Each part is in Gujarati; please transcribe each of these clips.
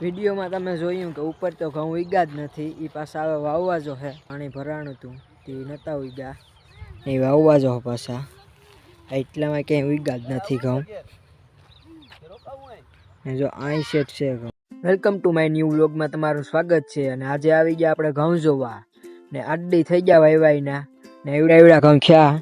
વિડીયોમાં તમે જોયું કે ઉપર તો ઘઉં ઉગ્યા જ નથી એ પાછા હવે વાવવા જો હે. પાણી ભરાણું હતું તે નહોતા ઉગ્યા એ વાવવા જો પાછા. એટલામાં ક્યાંય ઉગ્યા જ નથી ઘઉં. ને જો આઈ સેટ છે વેલકમ ટુ માય ન્યૂ વ્લોગમાં તમારું સ્વાગત છે, અને આજે આવી ગયા આપણે ઘઉં જોવા. ને આડી થઈ ગયા વાઈવાઈના ને એવડા એવડા ઘઉં ખ્યા.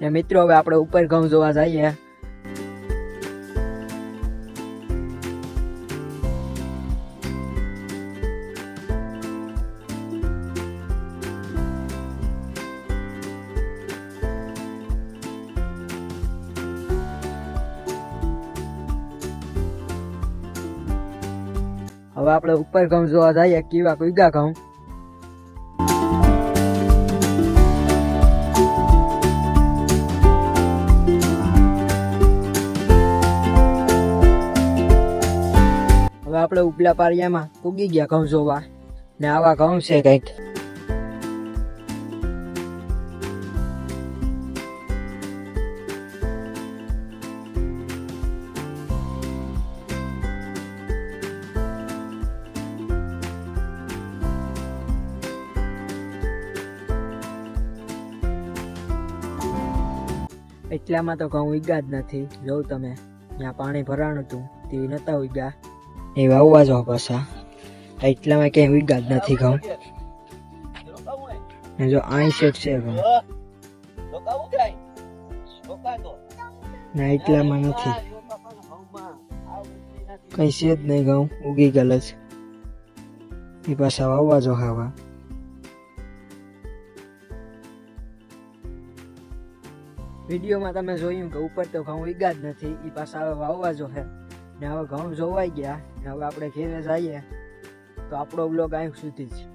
ને મિત્રો, હવે આપણે ઉપર ઘઉં જોવા જઈએ. હવે આપણે ઉપર ઘઉં જોવા જઈએ, કેવા કુઈગા ઘઉં? આપણે ઉપલા પારિયામાં ઉગી ગયા ઘઉં જોવા. ને આવા ઘઉં છે કંઈક. એટલામાં તો ઘઉં ઉગ્યા જ નથી. જોઉં તમે, ત્યાં પાણી ભરાણું હતું તે નતા ઉગ્યા. એ વાવવા જો પાછા. એટલામાં ક્યાંય જ નથી ઘઉં જો આઈ સેટ છે ઘઉં ના, એટલામાં નથી. કઈ છે જ નહીં ઘઉં ઉગી ગયેલ જ. એ પાછા વાવવા જો ખાવા. વિડીયોમાં તમે જોયું કે ઉપર તો ઘઉં ઉગ્યા નથી એ પાછા હવે વાવવા જો છે ને હવે ઘઉં જોવાઈ ગયા. ને હવે આપણે ઘેરે જઈએ તો આપણો બ્લોગ અહીં સુધી જ.